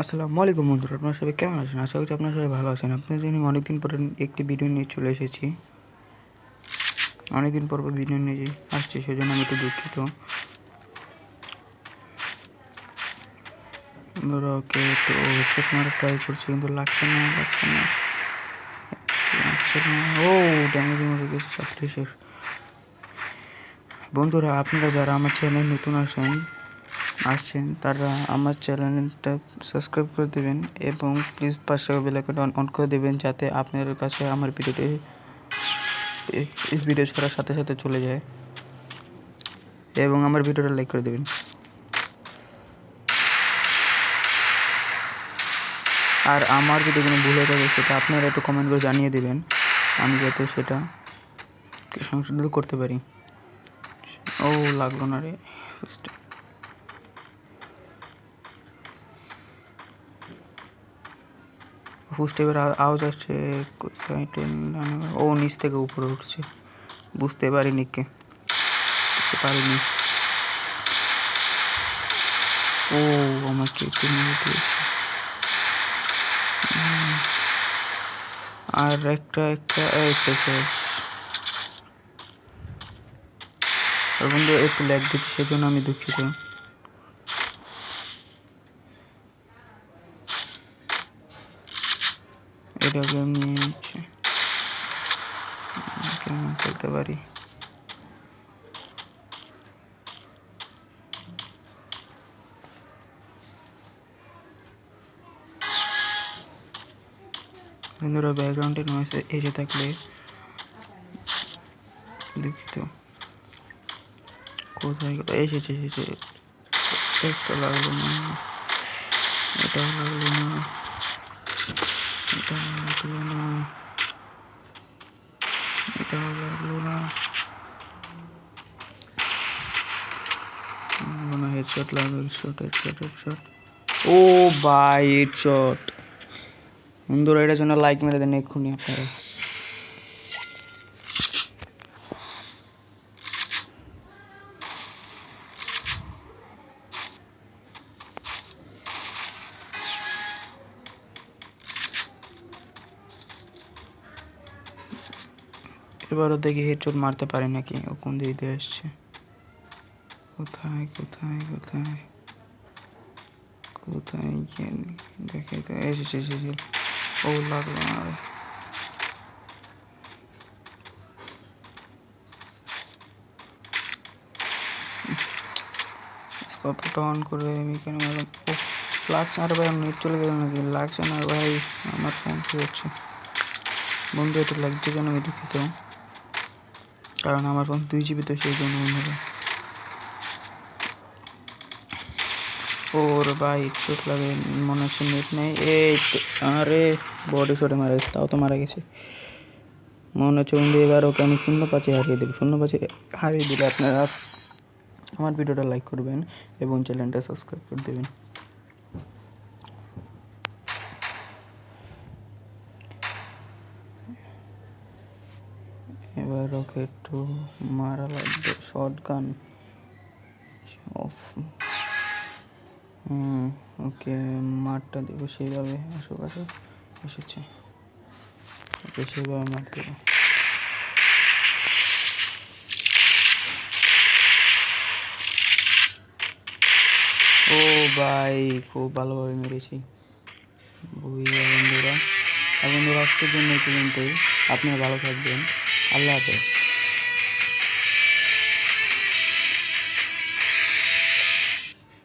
আসসালামু আলাইকুম বন্ধুরা, আপনারা সবাই কেমন আছেন? আশা করছি আপনারা সবাই ভালো আছেন। আপনাদের জন্য অনেকদিন পরে একটি ভিডিও নিয়ে চলে এসেছি। অনেকদিন পর ভিডিও নিয়ে আসছি, সেজন্য আমি একটু দুঃখিত। ওকে তো হেডসেট ট্রাই করছি, কিন্তু লাগছে না লাগছে না। ও ড্যামেজের মধ্যে গেছে ছত্রিশের বন্ধুরা, আপনারা যারা আমার চ্যানেল নতুন আসেন আসছেন, তারা আমার চ্যানেলটা সাবস্ক্রাইব করে দেবেন এবং প্লিজ পাশে বেলাইকনটা অন করে দেবেন যাতে আপনাদের কাছে আমার ভিডিওটি এই ভিডিও ছাড়ার সাথে সাথে চলে যায়। এবং আমার ভিডিওটা লাইক করে দেবেন। আর আমার যদি কোনো ভুল হয়ে থাকে, সেটা আপনারা একটু কমেন্ট করে জানিয়ে দেবেন। আমি যাতে সেটা সংশোধন করতে পারি। ও, লাগল না রে। ফুস্টেপের আওয়াজ আসছে ও নিচ থেকে উপরে উঠছে। বুঝতে পারিনি কে, বুঝতে পারিনি। ও আমাকে আর একটা একটা বন্ধু, একটু ল্যাগ দিচ্ছি, সেজন্য আমি দুঃখিত। এটাকে আমি নিয়ে নিচ্ছি কেমন খেলতে পারি বন্ধুরা ব্যাকগ্রাউন্ডে এসে থাকলে দুঃখিত কোথায় এসেছে এসেছে লাগল না এটাও লাগল না এটা লাগল না এটাও ও বাই হেডশট বন্ধুরা এটার জন্য লাইক মেরে দেন এক্ষুনি আপনারা এবারও দেখি হেডশট মারতে পারি নাকি? ও কোন দিক দিয়ে আসছে? কোথায় কোথায় কোথায়? কোথায় গিয়ে দেখে তো এসেছে এসেছে। ও লাগল না রে স্কোপটা অন করে আমি কেন মারলাম? ও, লাগছে আরে ভাই নেট চলে গেল নাকি? লাগছে না ভাই, আমার ফোন কি হচ্ছে বন্ধু একটু লাগছে কেন? আমি দুঃখিত। কারণ আমার ফোন দুই জিবি তো সেই জন্য বন্ধুরা ওর ভাই চোট লাগে, মনে হচ্ছে নেট নেই। এই আরে বডি শটে মারা গেছে, তাও তো মারা গেছে। মনে হচ্ছে বন্ধু এবার ওকে আমি শূন্য পাঁচে হারিয়ে দেবো শূন্য পাঁচে হারিয়ে দিলে আপনারা আমার ভিডিওটা লাইক করবেন এবং চ্যানেলটা সাবস্ক্রাইব করে দেবেন। এবার একটু মারা লাগবে শর্ট গান ওকে মারটা দেবো, সেইভাবে আশেপাশে এসেছে। ওকে সেইভাবে মার দেবো। ও ভাই, খুব ভালোভাবে মেরেছি। বন্ধুরা? বন্ধুরা, আজকের জন্য এই পর্যন্তই। আপনারা ভালো থাকবেন। আল্লাহ হাফেজ